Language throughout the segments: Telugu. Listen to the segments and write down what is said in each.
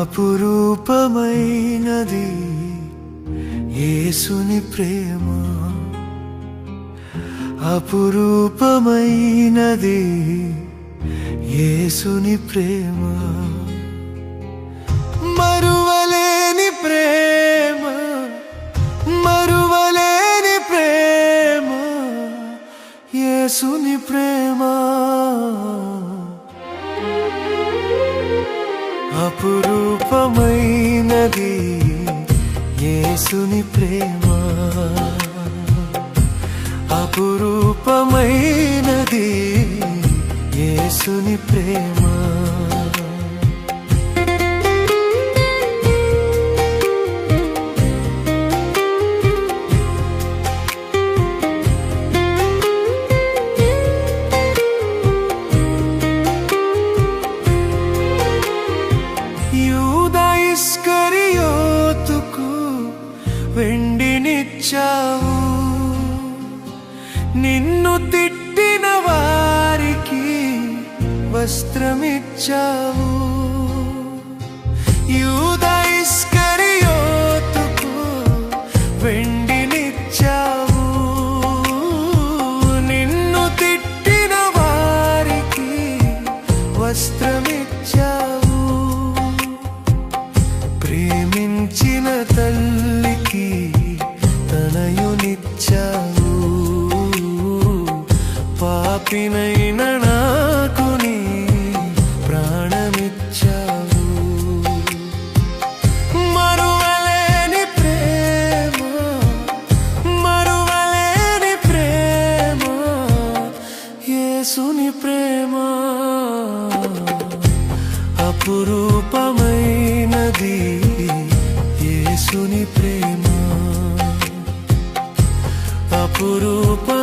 అపురూపమైనది యేసుని ప్రేమ. అపురూపమైనది యేసుని ప్రేమ. మరువలేని ప్రేమ మరువలేని ప్రేమ యేసుని ప్రేమ. యేసుని ప్రేమ అపురూపమైనది యేసుని ప్రేమ. వస్త్రమిచ్చావు యూదైస్కరియోతుకు వెండినిచ్చావు. నిన్ను తిట్టిన వారికి వస్త్రమిచ్చావు. ప్రేమించిన తల్లికి తనయునిచ్చావు. పాపినైన స్వరూపమైనది యేసుని ప్రేమ. అపురూప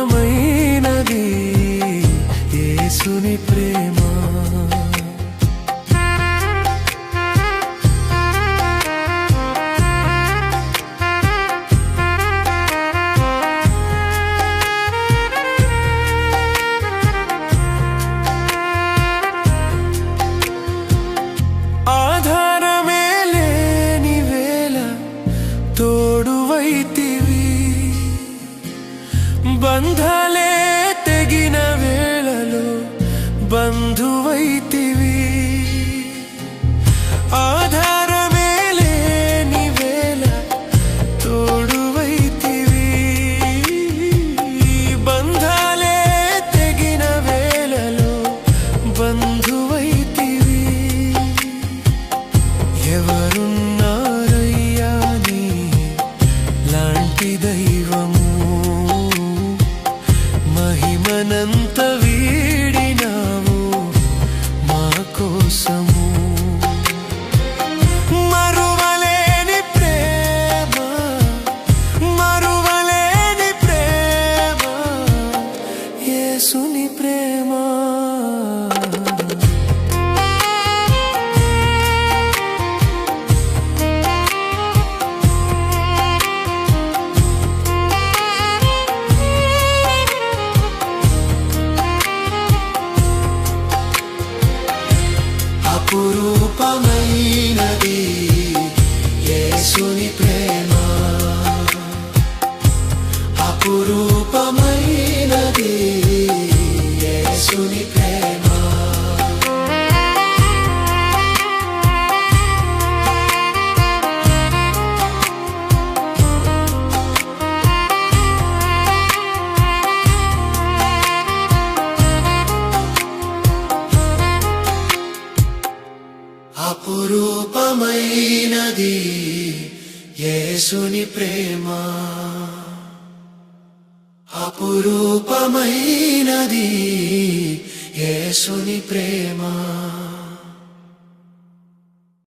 బంధువైతివి ఆధారమే లేని వేళ తోడువైతివి. బంధాలే తెగిన వేళలో బంధువైతివి. ఎవరున్నారయ్యా నీ లాంటి దైవము? మహిమనంత వీడినావు అపురూపమైనది యేసుని ప్రేమ. అపురూపమైనది యేసుని ప్రేమ.